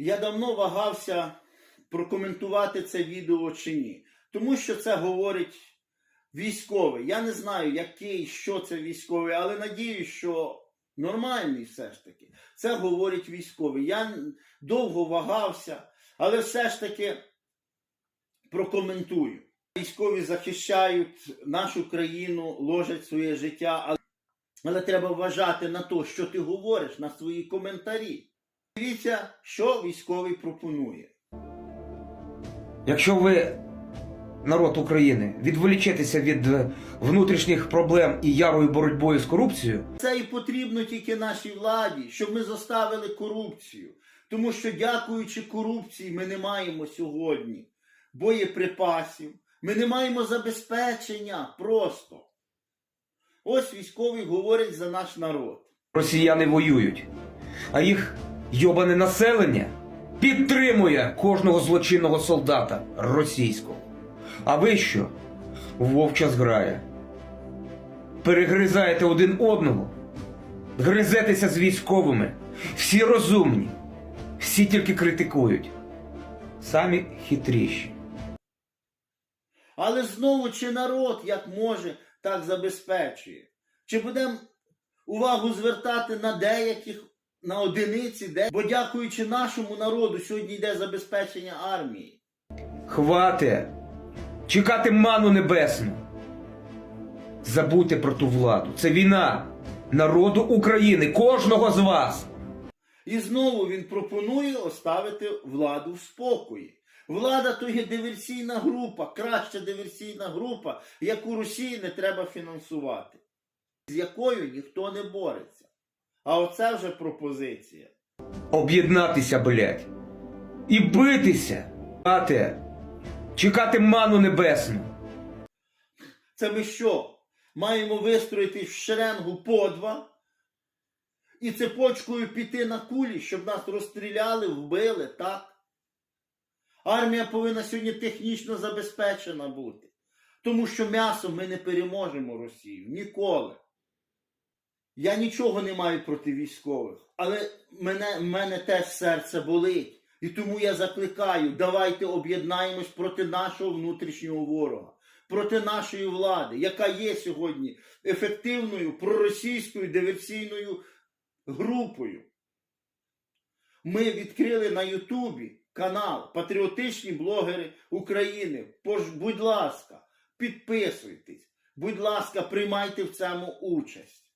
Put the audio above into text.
Я давно вагався прокоментувати це відео чи ні. Тому що це говорить військовий. Я не знаю, який, що це військовий, але надію, що нормальний все ж таки. Це говорить військовий. Я довго вагався, але все ж таки прокоментую. Військові захищають нашу країну, ложать своє життя, але, але треба вважати на те, що ти говориш, на свої коментарі. Дивіться, що військовий пропонує. Якщо ви, народ України, відволічетеся від е, внутрішніх проблем і ярою боротьбою з корупцією, Це і потрібно тільки нашій владі, щоб ми заставили корупцію. Тому що, дякуючи корупції, ми не маємо сьогодні боєприпасів, ми не маємо забезпечення просто. Ось військові говорять за наш народ. росіяни воюють, а їх йобане населення підтримує кожного злочинного солдата російського. А ви що? Вовча зграя. Перегризаєте один одного, гризетеся з військовими. Всі розумні, всі тільки критикують. Самі хитріші. Але знову чи народ як може, так забезпечує? Чи будемо увагу звертати на деяких, на одиниці, де? бо дякуючи нашому народу, сьогодні йде забезпечення армії. Хвате чекати ману небесну. Забудьте про ту владу. Це війна народу України, кожного з вас. І знову він пропонує оставити владу в спокої. Влада то є диверсійна група, краща диверсійна група, яку Росії не треба фінансувати, з якою ніхто не бореться. А оце вже пропозиція. Об'єднатися, блядь. І битися. Хвате чекати ману небесну. Це ми що? Маємо вистроїти в шеренгу по два і цепочкою піти на кулі, щоб нас розстріляли, вбили, так? Армія повинна сьогодні технічно забезпечена бути. Тому що м'ясом ми не переможемо Росію. Ніколи. Я нічого не маю проти військових, але мене, мене теж серце болить. І тому я закликаю, давайте об'єднаємось проти нашого внутрішнього ворога, проти нашої влади, яка є сьогодні ефективною проросійською диверсійною групою. Ми відкрили на Ютубі канал Патріотичні блогери України. Будь ласка, підписуйтесь. Будь ласка, приймайте в цьому участь.